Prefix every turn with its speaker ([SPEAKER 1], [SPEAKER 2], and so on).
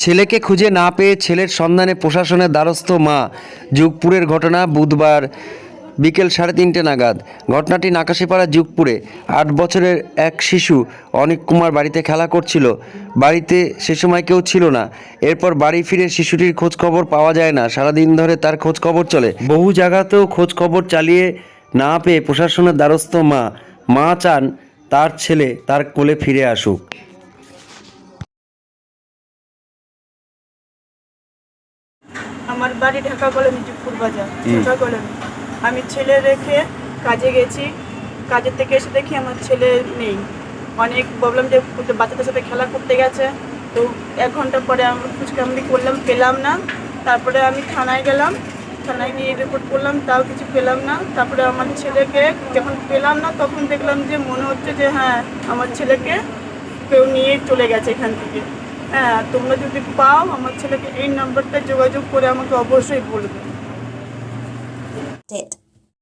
[SPEAKER 1] ছেলেকে খুঁজে না পেয়ে ছেলের সন্ধানে প্রশাসনের দ্বারস্থ মা। যুগপুরের ঘটনা বুধবার বিকেল সাড়ে তিনটে নাগাদ। ঘটনাটি নাকাশিপাড়া যুগপুরে। আট বছরের এক শিশু অনিক কুমার বাড়িতে খেলা করছিল। বাড়িতে সে সময় কেউ ছিল না। এরপর বাড়ি ফিরে শিশুটির খোঁজ খবর পাওয়া যায় না। সারাদিন ধরে তার খোঁজ খবর চলে। বহু জায়গাতেও খোঁজ খবর চালিয়ে না পেয়ে প্রশাসনের দ্বারস্থ মা। মা চান তার ছেলে তার কোলে ফিরে আসুক।
[SPEAKER 2] আমার বাড়ি ঢাকা কলোনি যুগপুর বাজার। ঢাকা কলোনি। আমি ছেলে রেখে কাজে গেছি। কাজের থেকে এসে দেখি আমার ছেলে নেই। অনেক প্রবলেম যে বাচ্চাদের সাথে খেলা করতে গেছে। তো এক ঘণ্টা পরে আমি খুচকামড়ি করলাম পেলাম না। তারপরে আমি থানায় গেলাম। থানায় নিয়ে রিপোর্ট করলাম, তাও কিছু পেলাম না। তারপরে আমার ছেলেকে যখন পেলাম না, তখন দেখলাম যে মনে হচ্ছে যে হ্যাঁ আমার ছেলেকে কেউ নিয়ে চলে গেছে এখান থেকে। হ্যাঁ তোমরা যদি পাও, আমার ছেলেকে এই নাম্বারটা যোগাযোগ করে আমাকে অবশ্যই বলবে.